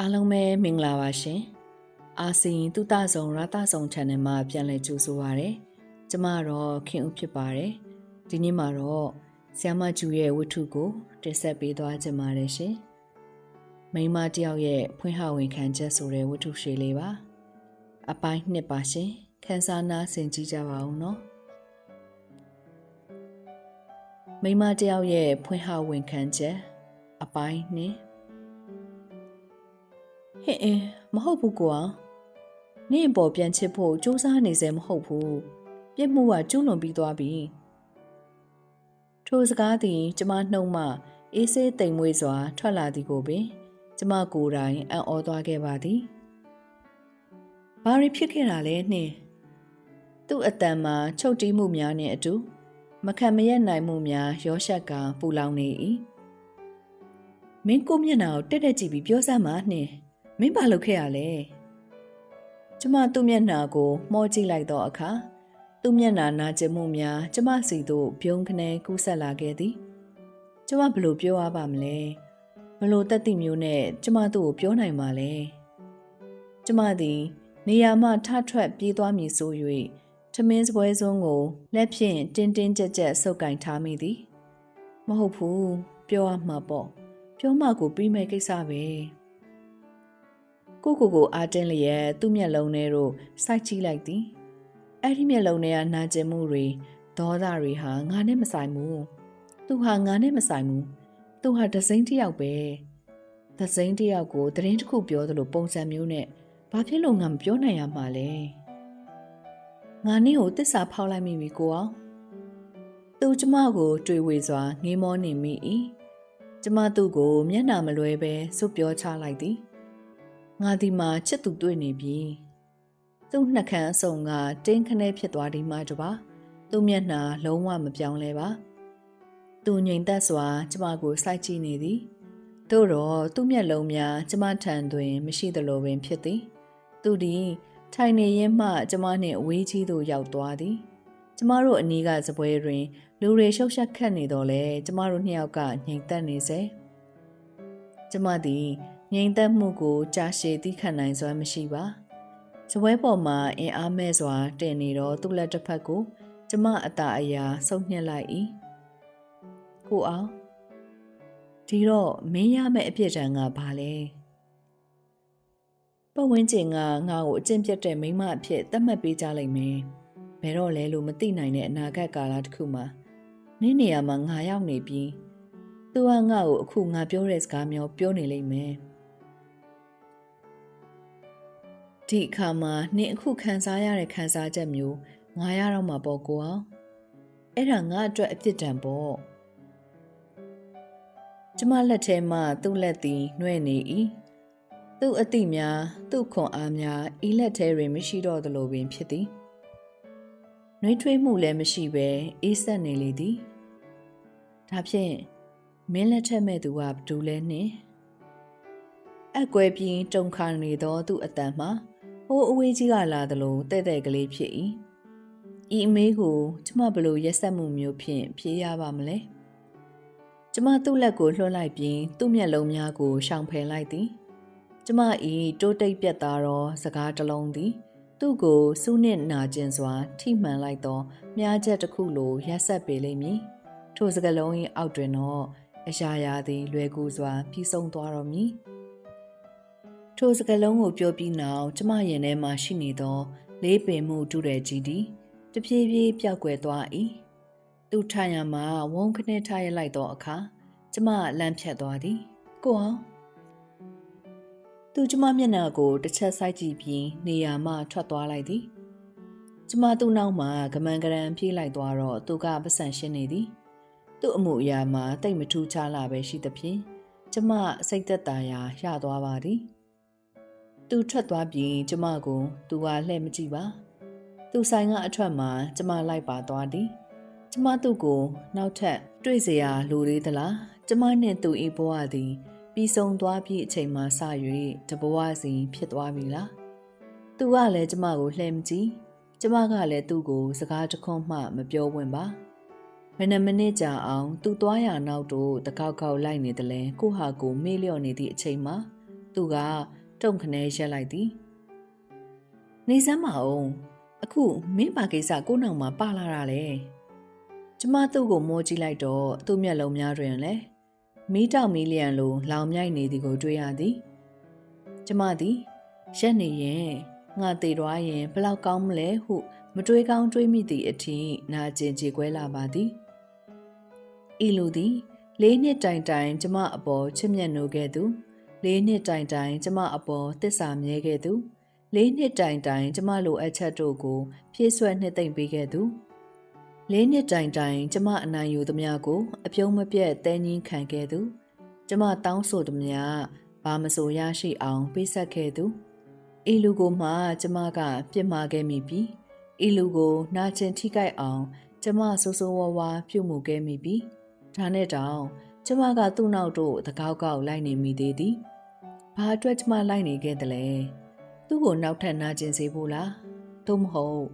အားလုံးပဲမင်္ဂလာပါရှင်။အာစီတုတဆုံရတဆုံ channel မှာပြန်လည်ကြိုဆိုပါရစေ။ကျမတော့ခင်ဦးဖြစ်ပါတယ်။ဒီနေ့မှာတော့ဆ iam မကျူရဲ့ဝတ္ထုကိုတင်ဆက်ပေးသွားခြင်းပါတယ်ရှင်။မိန်းမတစ်ယောက်ရဲ့ဖွင့်ဟဝင်ခံချက်ဆိုတဲ့ဝတ္ထုရှည်လေးပါ။အပိုင်းနှစ်ပါရှင်။ခန်းစားနာဆင်ကြည့်ကြပါဦးနော်။မိန်းမတစ်ယောက်ရဲ့ဖွင့်ဟဝင်ခံချက်အပိုင်းနှစ် ဟင်အင်းမဟုတ်ဘူးကွာနင့်အပေါ်ပြန်ချစ်ဖို့စူးစမ်းနေစေမဟုတ်ဘူးပြစ်မှုကကျူးလွန်ပြီးသွားပြီထိုစကားသည် ကျမနှုတ်မှအေးဆေးတိမ်မွေးစွာ ထွက်လာသည်ကိုပင် ကျမကိုယ်တိုင်အံ့ဩသွားခဲ့ပါသည်ဘာတွေဖြစ်ခဲ့တာလဲနှင်းသူ့အတန်မှာချုပ်တီးမှုများနှင့်အတူ မခံမရက်နိုင်မှုများရောရှက်ကပူလောင်နေ၏မင်းကိုမျက်နှာကိုတက်တက်ကြည့်ပြီးပြောစမ်းပါနှင်း မင်းဘာလုပ်ခဲ့ရလဲကျမသူ့မျက်နှာကိုမှောကြည့်လိုက်တော့အခါသူ့မျက်နှာနာကျင်မှုများကျမစီသို့ပြုံးခနဲကူးဆက်လာခဲ့သည်ကျမဘလို့ပြောရပါမလဲဘလို့တက်တိမျိုးနဲ့ကျမသူ့ကိုပြောနိုင်မှာလဲကျမသည် နေရာမှထထွက်ပြေးသွားမည်ဆို၍ထမင်းစပွဲစုံကိုလက်ဖြင့်တင်းတင်းကြပ်ကြပ်ဆုပ်ကင်ထားမိသည်မဟုတ်ဘူးပြောရမှာပေါ့ပြောမှကိုပြီးမဲ့ကိစ္စပဲ ကိုကိုကိုအားတင်းလျက်သူ့မျက်လုံးထဲသို့စိုက်ကြည့်လိုက်သည်အဲ့ဒီမျက်လုံးထဲကနာကျင်မှုတွေဒေါသတွေဟာငါနဲ့မဆိုင်ဘူးသူဟာငါနဲ့မဆိုင်ဘူးသူဟာဒစိမ့်တစ်ယောက်ပဲဒစိမ့်တစ်ယောက်ကိုသတင်းတစ်ခုပြောသလိုပုံစံမျိုးနဲ့ဘာဖြစ်လို့ငါမပြောနိုင်ရမှာလဲငါနင့်ကိုတစ္ဆာဖောက်လိုက်မိပြီကိုအောင်သူကျမကို တွေ့ဝေစွာငေးမောနေမိ၏ကျမသူ့ကိုမျက်နှာမလွဲပဲစွပ်ပြောချလိုက်သည် ငါဒီမှာချစ်သူတွေ့နေပြီသူ့နှက်ခမ်းအစုံကတင်းခနဲဖြစ်သွားဒီမှတပါသူ့မျက်နှာလုံးဝမပြောင်းလဲပါသူငြိမ်သက်စွာကျမကိုစိုက်ကြည့်နေသည်သို့တော့သူ့မျက်လုံးများကျမထံတွင် မရှိသလိုပင်ဖြစ်သည်သူသည်ထိုင်နေရင်းမှကျမနှင့်အဝေးကြီးသို့ရောက်သွားသည်ကျမတို့အနီးကစပွဲတွင် လူတွေရှုပ်ရှက်ခတ်နေတော့လဲကျမတို့နှစ်ယောက်ကငြိမ်သက်နေစေကျမသည် ငြိမ်သက်မှုကိုကြာရှည်သိခံနိုင်စွမ်းမရှိပါ။ဇပွဲပေါ်မှာအင်အားမဲ့စွာတင်နေတော့သူ့လက်တစ်ဖက်ကိုကျမအသာအရာဆုပ်ညှက်လိုက်၏။ကိုအောင်ဒီတော့မင်းရမယ့်အပြစ်ဒဏ်ကဘာလဲ။ပတ်ဝန်းကျင်ကငါ့ကိုအကျင့်ပြတ်တဲ့မိန်းမအဖြစ်သတ်မှတ်ပေးကြလိမ့်မယ်။ဘယ်တော့လဲလို့မသိနိုင်တဲ့အနာဂတ်ကာလတစ်ခုမှာနင်းနေရာမှာငါရောက်နေပြီးသူကငါ့ကိုအခုငါပြောတဲ့စကားမျိုးပြောနေလိမ့်မယ်။ ဒီအခါမှာနင့်အခုခံစားရတဲ့ခံစားချက်မျိုးငါရတော့မှာပေါ့ကိုအောင်အဲ့ဒါငါအတွက်အပြစ်ဒဏ်ပေါ့ကျမလက်ထဲမှာသူ့လက်သည်နှွဲ့နေ၏သူ့အတိများသူ့ခွန်အားများဤလက်ထဲတွင်မရှိတော့သလိုပင်ဖြစ်သည်နှွေးထွေးမှုလည်းမရှိဘဲအေးဆက်နေလေသည်ဒါဖြင့်မင်းလက်ထက်မဲ့သူကဘသူလဲနှင့်အကွဲပြင်းတုံခါနေသောသူ့အတန်မှာ ဟိုးအဝေးကြီးကလာသလိုတဲ့တဲ့ကလေးဖြစ်၏ဤအမေးကိုကျမဘလို့ရက်ဆက်မှုမျိုးဖြင့်ဖြေးရပါမလဲကျမသူ့လက်ကိုလွှတ်လိုက်ပြီးသူ့မျက်လုံးများကိုရှောင်ဖယ်လိုက်သည်ကျမဤတိုးတိတ်ပြတ်သားသောစကားတစ်လုံးသည် သူ့ကိုစူးနစ်နာကျင်စွာ ထိမှန်လိုက်သောမြားချက်တစ်ခုလိုရက်ဆက်ပေလိမ့်မည်ထိုစကလုံး၏အောက်တွင်တော့အရာရာသည်လွယ်ကူစွာပြီးဆုံးသွားတော်မူ ထိုစကလုံးကိုပြောပြီးနောက်ကျမရင်ထဲမှာရှိနေသော လေးပင်မှုတူတဲ့ကြီးသည်တဖြည်းဖြည်းပျောက်ကွယ်သွား၏သူထိုင်ရမှာဝုန်းခနဲ့ထားရလိုက်သောအခါကျမလမ်းဖြတ်သွားသည်ကိုအောင်သူကျမမျက်နှာကိုတစ်ချက်စိုက်ကြည့်ပြီးနေရာမှထွက်သွားလိုက်သည်ကျမသူ့နောက်မှာကမန်ကရန်ပြေးလိုက်သွားတော့သူကပစံရှင်းနေသည်သူ့အမှုအရာမှာတိတ်မထူးခြားလာပဲရှိသဖြင့်ကျမစိတ်သက်သာရာရသွားပါသည် သူထွက်သွားပြီးကျမကို သူကလှည့်မကြည့်ပါသူဆိုင်ကအထွက်မှာကျမလိုက်ပါသွားသည်ကျမသူ့ကိုနောက်ထပ်တွေ့เสียရလိုသေးသလားကျမနဲ့သူဤဘဝသည်ပြီးဆုံးသွားပြီးအချိန်မှစ၍တဘဝစီဖြစ်သွားပြီလားသူကလည်းကျမကိုလှည့်မကြည့်ကျမကလည်းသူ့ကိုစကားတခွန်းမှမပြောဝင်ပါမနမနစ်ကြာအောင်သူသွားရနောက်တို့တကောက်ကောက်လိုက်နေတယ်လဲကိုဟာကိုမေ့လျော့နေသည့်အချိန်မှာ သူက တုံခနဲရက်လိုက်သည်နေစမ်းမအောင်အခုမင်းပါကိစ္စကိုနောက်မှာပါလာတာလေကျမသူ့ကိုမောကြည့်လိုက်တော့သူ့မျက်လုံးများတွင်လည်းမီးတောက်မီလျံလိုလောင်မြိုက်နေသည်ကိုတွေ့ရသည်ကျမသည်ရက်နေရင်ငါတည်သွားရင်ဘလောက်ကောင်းမလဲဟု မတွေးကောင်းတွေးမိသည့်အထိနာကျင်ကြေကွဲလာပါသည်ဤလူသည်လေးနှစ်တိုင်တိုင်ကျမအပေါ်ချစ်မြတ်နိုးခဲ့သူ လေးနှစ်တိုင်တိုင်ကျမအပေါ်တစ္ဆာမြဲခဲ့သူလေးနှစ်တိုင်တိုင်ကျမလိုအပ်ချက်တို့ကို ဖြည့်ဆွက်နှစ်သိမ့်ပေးခဲ့သူလေးနှစ်တိုင်တိုင်ကျမအနိုင်ယူသမျှကိုအပြုံးမပြတ်တဲငင်းခံခဲ့သူကျမတောင်းဆိုသမျှဘာမဆိုရရှိအောင်ပေးဆက်ခဲ့သူဤလူကိုမှကျမကပြစ်မှားခဲ့မိပြီဤလူကိုနာကျင်ထိခိုက်အောင် ကျမဆိုးဆိုးဝါးဝါပြုတ်မှုခဲ့မိပြီဒါနဲ့တောင် ကျမကသူ့နောက်တို့တကောက်ကောက်လိုက်နေမိသေးသည်ဘာအတွက်ကျမလိုက်နေခဲ့သလဲသူ့ကိုနောက်ထပ်နာကျင်စေဖို့လားသို့မဟုတ်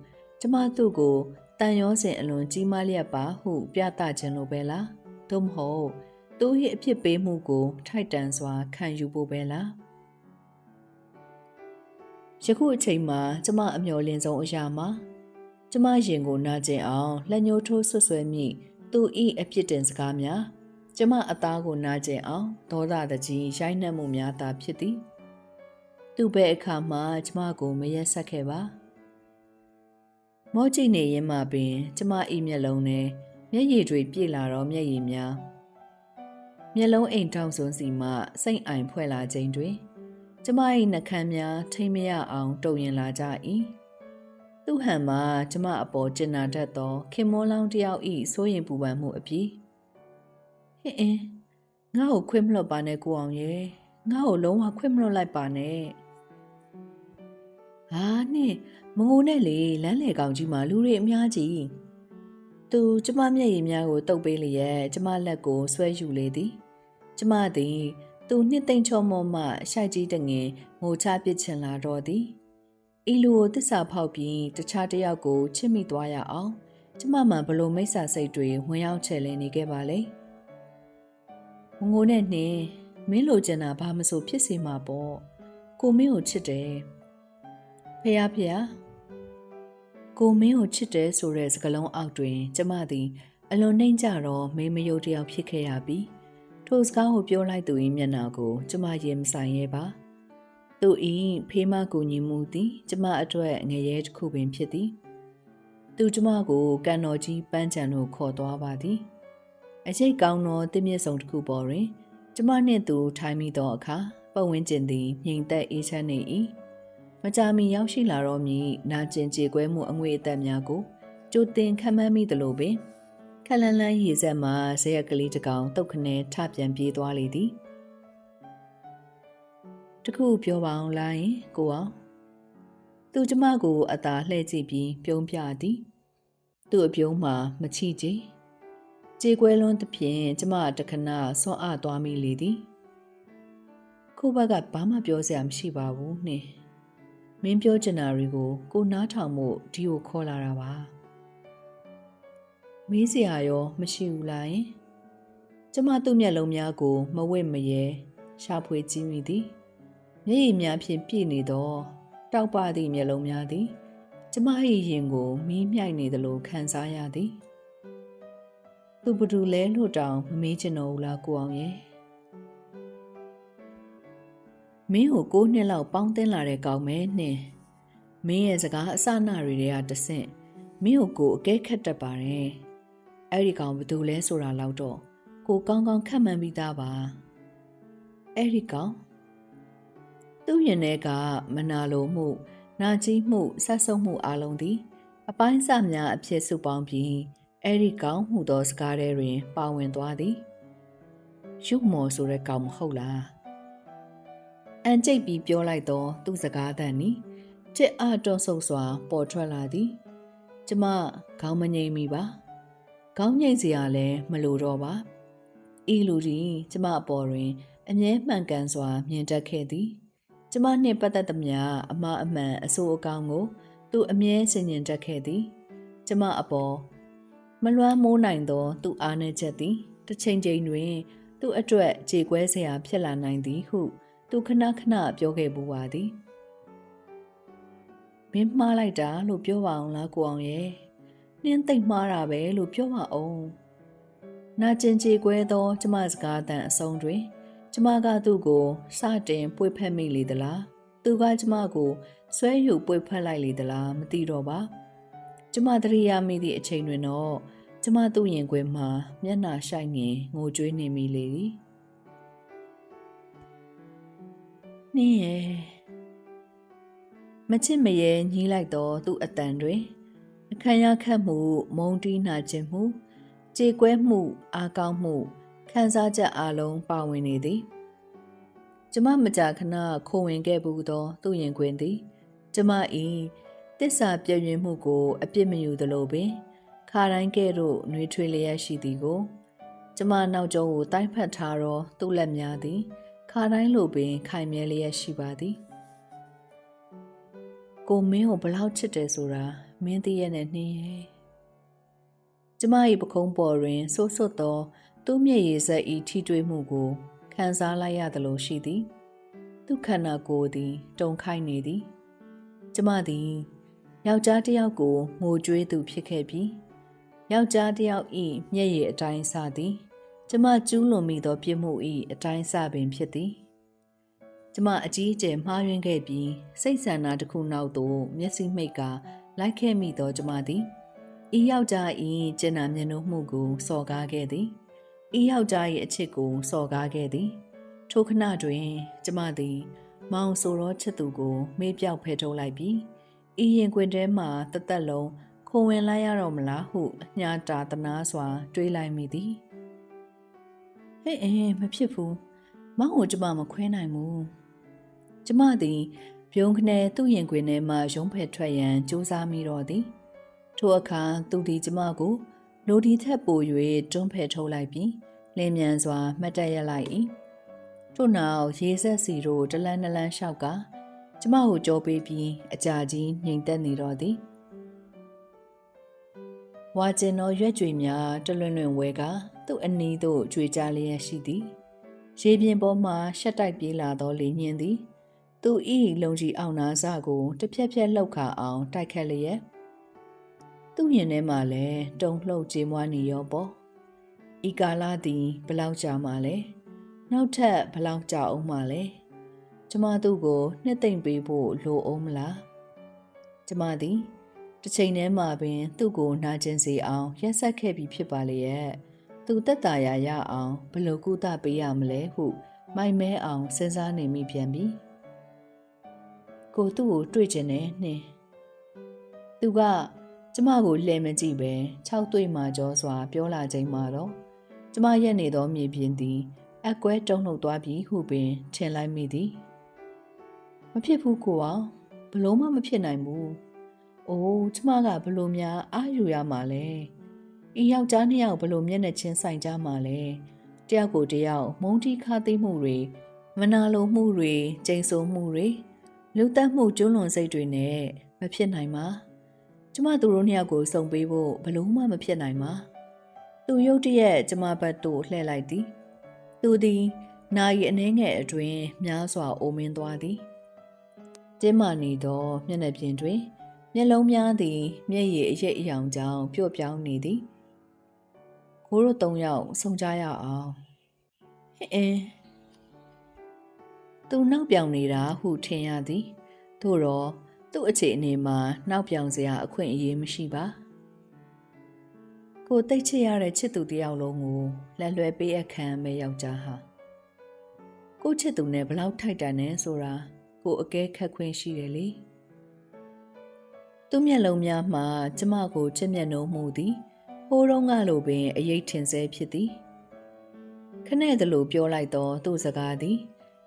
ကျမသူ့ကိုတန်ရောစင်အလွန်ကြီးမားလျက်ပါဟုပြသခြင်းလိုပဲလားသို့မဟုတ်သူ့ရဲ့အဖြစ်ပေးမှုကို ထိုက်တန်စွာခံယူဖို့ပဲလားယခုအချိန်မှာကျမအမျော်လင့်ဆုံးအရာမှာကျမရင်ကိုနာကျင်အောင်လက်ညှိုးထိုးဆွဆွဲမိသူဤအဖြစ်တင်စကားများ ကျမအသားကိုနာကျင်အောင်ဒေါသတကြီးရိုက်နှက်မှုများသာဖြစ်သည်သူ့ဘက်အခါမှာကျမကိုမရက်ဆက်ခဲ့ပါမောကြည့်နေရင်မှပင် ကျမဤမျက်လုံးနဲ့မျက်ရည်တွေပြည့်လာတော့မျက်ရည်များမျက်လုံးအိမ်ထောင်စွန်းစီမှစိတ်အိုင်ဖွဲ့လာခြင်းတွင် ကျမ၏နှကမ်းများထိမ့်မရအောင်တုံရင်လာကြ၏သူဟန်မှာကျမအပေါ်ကျင်နာတတ်သောခင်မောလောင်းတယောက်ဤစိုးရင်ပူပန်မှုအပြီး ဟင်အင်းငါ့ကိုခွင့်မလွတ်ပါနဲ့ကိုအောင်ရဲ့ငါ့ကိုလုံးဝခွင့်မလွတ်လိုက်ပါနဲ့ဟာနဲ့မငိုနဲ့လေလမ်းလေကောင်ကြီးမှာလူတွေအများကြီးသူကျမမျက်ရည်များကိုတုပ်ပေးလျက်ကျမလက်ကိုဆွဲယူလေသည်ကျမသည်သူနှစ်သိမ့်ချောမောမှရှိုက်ကြီးတငင်ငိုချပစ်ချင်လာတော့သည်ဤလူကိုတစ္ဆာဖောက်ပြီးတခြားတစ်ယောက်ကိုချစ်မိသွားရအောင် ကျမမှဘလို့မိစ္ဆာစိတ်တွေဝင်ရောက်ချဲလင်းနေခဲ့ပါလေ မငိုနဲ့နှင်းမင်းလိုချင်တာဘာမဆိုဖြစ်စေမှာပေါ့ကိုမင်းကိုချစ်တယ်ဖះဖះကိုမင်းကိုချစ်တယ်ဆိုတဲ့စကားလုံးအောက်တွင် ကျမသည် အလွန်နှိမ့်ကြတော့မင်းမယုတ်တယောက်ဖြစ်ခဲ့ရပြီးထိုစကားကိုပြောလိုက်သူ၏မျက်နှာကို ကျမရင်မဆိုင်ရဲပါသူဤဖေးမကူညီမှုသည် ကျမအတွက်ငရဲတစ်ခုပင်ဖြစ်သည် သူကျမကိုကန်တော်ကြီးပန်းချံတို့ခေါ်သွားပါသည် အချိတ်ကောင်းသောတင်းမြင့်ဆောင်တစ်ခုပေါ်တွင် ကျမနှင့်သူထိုင်မိသောအခါပတ်ဝန်းကျင်သည်ငြိမ်သက်အေးချမ်းနေ၏မကြာမီရောက်ရှိလာတော့မည်နာကျင်ကြေကွဲမှုအငွေအသက်များကိုကြိုတင်ခံမှန်းမိသလိုပင်ခလန်လန်းရေဆက်မှဇရက်ကလေးတစ်ကောင်တုတ်ခနဲထပြန်ပြေးသွားလေသည်တခုပြောပါအောင်လားယင်ကိုအောင်သူကျမကိုအသာလှည့်ကြည့်ပြီးပြုံးပြသည် သူ့အပြုံးမှာမချိကြည် ကြေကွဲလွန်းသဖြင့်ကျမတခဏဆွမ်းအားသွားမိလေသည်ခုဘက်ကဘာမှပြောစရာမရှိပါဘူးနှင်းမင်းပြောချင်တာတွေကိုကိုနားထောင်မှုဒီကိုခေါ်လာတာပါမေးစရာရောမရှိဘူးလားယင်ကျမသူ့မျက်လုံးများကို မဝင့်မရဲရှာဖွေကြည့်မိသည်မျက်ရည်များဖြင့်ပြည့်နေသောတောက်ပသည့်မျက်လုံးများသည် ကျမ၏ရင်ကိုမီးမြိုက်နေသလိုခံစားရသည် သူဘဒူလဲလို့တောင်မမေးချင်တော့ဘူးလားကိုအောင်ရဲ့မင်းကိုကိုးနှစ်လောက်ပေါင်းတင်လာတဲ့ကောင်မဲနှင်းမင်းရဲ့စကားအစနာတွေတွေကတဆင့်မင်းကိုကိုအကဲခတ်တတ်ပါတယ်အဲ့ဒီကောင်ဘသူလဲဆိုတာတော့တော့ကိုကောင်းကောင်းခတ်မှန်းပြီးသားပါအဲ့ဒီကောင်သူ့ရင်ထဲကမနာလိုမှု နာကြီးမှုဆက်ဆုပ်မှုအလုံးသည် အပိုင်းစများအဖြစ်စုပေါင်းပြီး အဲ့ဒီကောင်မှုသောစကားတွေတွင် ပါဝင်သွားသည်ရုမော်ဆိုတဲ့ကောင်မဟုတ်လားအန်ကျိတ်ပြီးပြောလိုက်တော့သူ့စကားသံနီချစ်အတော်ဆုပ်စွာ ပေါ်ထွက်လာသည်ကျမခေါင်းမငိမ့်မိပါခေါင်းငိမ့်စရာလည်းမလိုတော့ပါဤလူကြီးကျမအပေါ်တွင် အမြဲမှန်ကန်စွာ မြင်တတ်ခဲ့သည်ကျမနှင့်ပတ်သက်သမျှအမှားအမှန်အဆိုးအကောင်းကို သူအမြဲဆင်ញင်တတ်ခဲ့သည် ကျမအပေါ် မလွမ်းမိုးနိုင်သော သူအားနည်းချက်သည်တစ်ချိန်ချိန်တွင် သူ့အတွက်ကြေကွဲစရာဖြစ်လာနိုင်သည်ဟု သူခဏခဏပြောခဲ့ပူပါသည်မင်းမှားလိုက်တာလို့ပြောပါအောင်လားကိုအောင်ရဲ့နင်းသိမ့်မှားတာပဲလို့ပြောပါအောင်နာကျင်ကြေကွဲသောကျမစကားတန်အဆုံးတွင် ကျမကသူ့ကိုစတင်ပွေဖက်မိလေသလားသူကကျမကိုဆွဲယူပွေဖက်လိုက်လေသလားမသိတော့ပါ ကျမသတိရမိသည့်အချိန်တွင်တော့ကျမသူ့ရင်ခွင်မှာမျက်နှာရှိုက်ငင်ငိုကြွေးနေမိလေသည်နင်းရဲ့မချစ်မရဲညီးလိုက်တော့သူ့အတန်တွင်အခမ်းရခတ်မှု မုံတီးနာခြင်းမှုကြေကွဲမှု အားကောင်းမှုခံစားချက်အလုံးပါဝင်နေသည်ကျမမကြာခဏခိုးဝင်ခဲ့ဘူးသော သူ့ရင်ခွင်သည် ကျမ၏ တစ္ဆာပြည့်ရွံ့မှုကို အပြစ်မယူသလိုပင်ခါတိုင်းကဲ့သို့နှွေးထွေးလျက်ရှိသည်ကို ကျမနောက်ကျောကိုတိုင်းဖက်ထားသောသူ့လက်များသည်ခါတိုင်းလိုပင် ခိုင်မြဲလျက်ရှိပါသည်ကိုမင်းကိုဘလောက်ချစ်တယ်ဆိုတာမင်းသိရနဲ့နှင်းရဲ့ကျမ၏ပခုံးပေါ်တွင်ဆိုးဆွတ်သော သူ့မျက်ရည်စက်၏ထိတွေ့မှုကိုခံစားလိုက်ရသလိုရှိသည် သူခန္ဓာကိုယ်သည် တုန်ခိုက်နေသည် ကျမသည် ယောက်ျားတစ်ယောက်ကိုငိုကြွေးသူဖြစ်ခဲ့ပြီးယောက်ျားတစ်ယောက်၏မျက်ရည်အတိုင်းစသည်ကျမကျူးလွန်မိသောပြစ်မှု၏အတိုင်းစပင်ဖြစ်သည်ကျမအကြီးအကျယ်မှားယွင်းခဲ့ပြီးစိတ်ဆန္ဒတစ်ခုနောက်သို့မျက်စိမှိတ်ကလိုက်ခဲ့မိသောကျမသည်ဤယောက်ျား၏ကျင်နာမျက်နှာမှုကိုစော်ကားခဲ့သည်ဤယောက်ျား၏အချစ်ကိုစော်ကားခဲ့သည် ထိုခဏတွင် ကျမသည် မောင်ဆိုသောချစ်သူကို မေးပြောက်ဖယ်ထုတ်လိုက်ပြီး ဤရင်ခွင်ထဲမှတသက်လုံးခိုဝင်လိုက်ရတော့မလားဟုအညာတာတနာစွာ တွေးလိုက်မိသည်ဟဲ့အဲမဖြစ်ဘူးမောင်ကိုကျမမခွဲနိုင်ဘူးကျမသည်ပြုံးခနဲသူ့ရင်ခွင်ထဲမှရုံးဖက်ထွက်ရန်ကြိုးစားမိတော့သည်ထိုအခါသူသည်ကျမကိုလိုဒီထက်ပို၍တွန်းဖယ်ထုတ်လိုက်ပြီးလင်းမြန်စွာမှတ်တရလိုက်၏ထို့နောက်ရေဆက်စီတို့တလန်းနလန်းလျှောက်က ကျမကိုကြောပေးပြီးအကြာကြီးငြိမ်သက်နေတော့သည်ဝါကျင်သောရွက်ကြွေများတလွင်လွင်ဝဲကသူ့အနီးသို့ကြွေကြလျက်ရှိသည်ရေပြင်ပေါ်မှရှက်တိုက်ပြေးလာသောလေညင်းသည် သူဤလုံကြီးအောင်နာစကိုတစ်ဖြက်ဖြက်လှုပ်ခါအောင်တိုက်ခတ်လျက်သူ့ရင်ထဲမှာလည်းတုံလှုပ်ကြေးမွားနေရောပေါ့ဤကာလသည်ဘလောက်ကြာမှလဲနောက်ထပ်ဘလောက်ကြာအောင်မှလဲ ကျမသူ့ကိုနှစ်သိမ့်ပေးဖို့လိုအောင်မလားကျမသည်တစ်ချိန်တည်းမှာပင် သူ့ကိုနာကျင်စေအောင်ရက်ဆက်ခဲ့ပြီးဖြစ်ပါလေရဲ့သူတက်တာရရအောင်ဘယ်လိုကုသပေးရမလဲဟုမိုက်မဲအောင်စဉ်းစားနေမိပြန်ပြီကိုသူ့ကိုတွေ့ကျင်တယ်နှင်းသူကကျမကိုလှည့်မကြည့်ပဲ၆တွေ့မှကြောစွာ ပြောလာချိန်မှာတော့ကျမရက်နေသောမြေပြင်သည်အကွဲတုံ့နှုတ်သွားပြီဟုပင်ထင်လိုက်မိသည် မဖြစ်ဘူးကိုအောင်ဘလို့မှမဖြစ်နိုင်ဘူး။အိုးကျမကဘလို့များအာယူရမှာလဲ။ဤယောက်ျားနှစ်ယောက်ဘလို့မျက်နှာချင်းဆိုင်ကြမှာလဲ။တယောက်ကိုတယောက်မုန်းတီးခါသိမှုတွေမနာလိုမှုတွေကျိန်ဆိုမှုတွေလူတက်မှုကျွလွန်စိတ်တွေနဲ့မဖြစ်နိုင်ပါ။ကျမသူတို့နှစ်ယောက်ကိုစုံပေးဖို့ဘလို့မှမဖြစ်နိုင်ပါ။သူရုတ်တရက်ကျမဘက်သို့လှည့်လိုက်သည်။သူသည်နာရီအနှဲငယ်အတွင်းများစွာအိုမင်းသွားသည်။ တင်းမာနေသောမျက်နှာပြင်တွင်မျက်လုံးများသည်မျက်ရည်အရိပ်အယောင်ကြောင့်ပျော့ပြောင်းနေသည်ကိုတို့သုံးယောက်ဆုံကြရအောင်ဟဲ့အင်းသူနောက်ပြောင်နေတာဟုထင်ရသည်သို့တော့သူ့အခြေအနေမှာနောက်ပြောင်စရာအခွင့်အရေးမရှိပါကိုတိတ်ချရတဲ့ချစ်သူတယောက်လုံးကိုလက်လွဲပေးအခမ်းမဲ့ယောက်ျားဟာကိုချစ်သူနဲ့ဘလောက်ထိုက်တန်နေဆိုတာ ကိုအကဲခတ်ခွင့်ရှိတယ်လေသူ့မျက်လုံးများမှာကျမကိုချစ်မြတ်နိုးမှုသည်ဟိုးတော့ကလိုပင်အရေးထင်ဆဲဖြစ်သည်ခနဲ့တလို့ပြောလိုက်တော့သူ့စကားသည်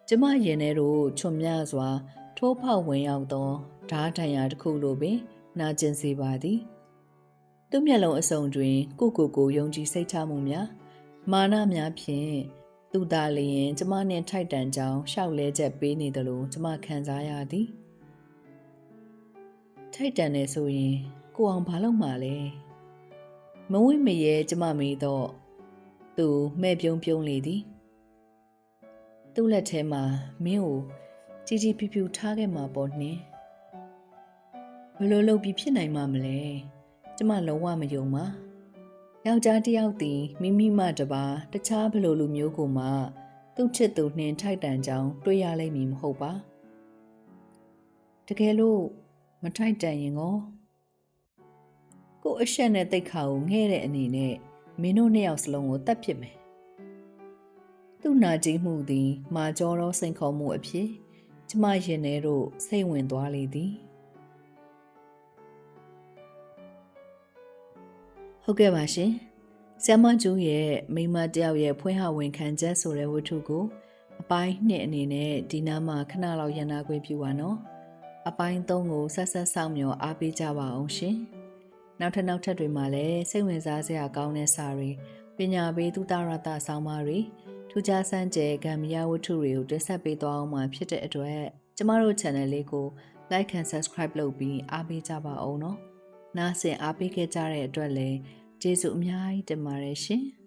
ကျမရင်ထဲသို့ချွန်မြစွာ ထိုးဖောက်ဝင်ရောက်သောဓားထံရတစ်ခုလိုပင် နာကျင်စေပါသည်သူ့မျက်လုံးအစုံတွင် ကိုကိုကိုယုံကြည်စိတ်ချမှုများမာနများဖြင့် သူသာလျင်ကျမနှင့်ထိုက်တန်ကြောင်းရှောက်လဲချက်ပေးနေတယ်လို့ကျမခံစားရသည်ထိုက်တန်နေဆိုရင်ကိုအောင်ဘာလုပ်မှာလဲမဝိမရဲကျမမေးတော့သူမဲ့ပြုံးပြုံးလေသည်သူ့လက်ထဲမှာမင်းကိုကြီးကြီးဖြူဖြူထားခဲ့မှာပေါ့နှင်းဘယ်လိုလုပ်ပြီးဖြစ်နိုင်မှာမလဲကျမလုံးဝမယုံပါ ယောက်ျားတစ်ယောက်သည်မိမိမှတပါတခြားဘယ်လိုလူမျိုးကိုမှသူ့ချစ်သူနှင်းထိုက်တန်ကြောင်းတွေးရလိမ့်မည်မဟုတ်ပါတကယ်လို့မထိုက်တန်ရင်ကောကို့အရှက်နဲ့တိတ်ခါကိုငဲ့တဲ့အနေနဲ့မင်းတို့နှစ်ယောက်စလုံးကိုတတ်ပစ်မယ်သူ့နာကြည့်မှုသည် မာကျော်သောစိန်ခေါ်မှုအဖြစ်ကျမရင်ထဲသို့စိတ်ဝင်သွားလေသည် ဟုတ်ကဲ့ပါရှင်ဆ iam မကျူးရဲ့မိန်းမတယောက်ရဲ့ဖွင့်ဟဝန်ခံချက်ဆိုတဲ့ဝတ္ထုကိုအပိုင်းနှစ်အနေနဲ့ဒီနားမှာခဏလောက်ရန်နာခွင့်ပြုပါနော်အပိုင်းသုံးကိုဆက်ဆက်ဆောင်မျှော်အားပေးကြပါအောင်ရှင်နောက်ထပ်နောက်ထပ်တွေမှာလည်းစိတ်ဝင်စားစရာကောင်းတဲ့စာတွေပညာပေးသူတရတဆောင်းပါးတွေထူးခြားဆန်းကျယ်ဂမ်မီယာဝတ္ထုတွေကိုတင်ဆက်ပေးသွားအောင်မှာဖြစ်တဲ့အတွက်ကျမတို့ channel လေးကို like and subscribe လုပ်ပြီးအားပေးကြပါအောင်နော် နားဆင်အားပေးခဲ့ကြတဲ့အတွက်လည်းကျေးဇူးအများကြီးတင်ပါတယ်ရှင်။